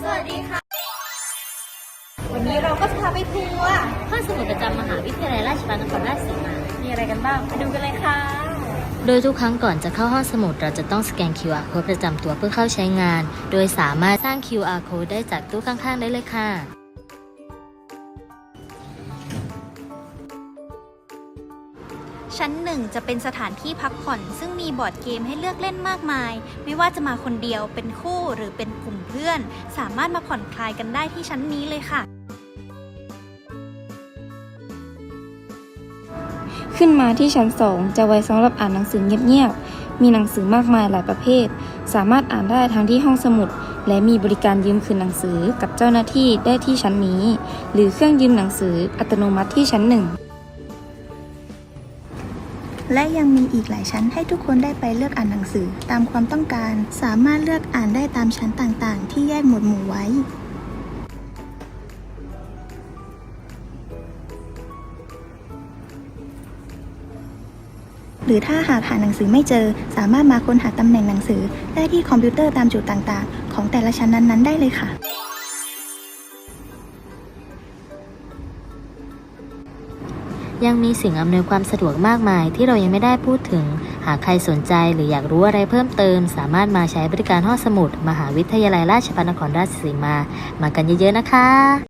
สวัสดีค่ะ วันนี้เราก็จะพาไปทัวร์ห้องสมุดประจำมหาวิทยาลัยราชภัฏนครราชสีมา มีอะไรกันบ้าง ไปดูกันเลยค่ะ โดยทุกครั้งก่อนจะเข้าห้องสมุดเราจะต้องสแกน QR code ประจำตัวเพื่อเข้าใช้งาน โดยสามารถสร้าง QR code ได้จากตู้ข้างๆ ได้เลยค่ะ ชั้นหนึ่งจะเป็นสถานที่พักผ่อน ซึ่งมีบอร์ดเกมให้เลือกเล่นมากมาย ไม่ว่าจะมาคนเดียวเป็นคู่หรือเป็นกลุ่มเพื่อน สามารถมาผ่อนคลายกันได้ที่ชั้นนี้เลยค่ะ ขึ้นมาที่ชั้น2จะไว้สำหรับอ่านหนังสือเงียบๆมีหนังสือมากมายหลายประเภท สามารถอ่านได้ทั้งที่ห้องสมุด และมีบริการยืมคืนหนังสือกับเจ้าหน้าที่ได้ที่ชั้นนี้ หรือเครื่องยืมหนังสืออัตโนมัติที่ชั้นหนึ่ง และยังมีอีกหลายชั้นให้ทุกคนได้ไปเลือกอ่านหนังสือ ตามความต้องการ สามารถเลือกอ่านได้ตามชั้นต่างๆ ที่แยกหมวดหมู่ไว้หรือถ้าหากหาหนังสือไม่เจอ สามารถมาค้นหาตำแหน่งหนังสือได้ที่คอมพิวเตอร์ตามจุดต่างๆ ของแต่ละชั้นนั้นๆ ได้เลยค่ะ ยังมีสิ่งอำนวยความสะดวกมากมายที่เรายังไม่ได้พูดถึง หากใครสนใจหรืออยากรู้อะไรเพิ่มเติม สามารถมาใช้บริการห้องสมุด มหาวิทยาลัยราชภัฏนครราชสีมา มากันเยอะๆนะคะ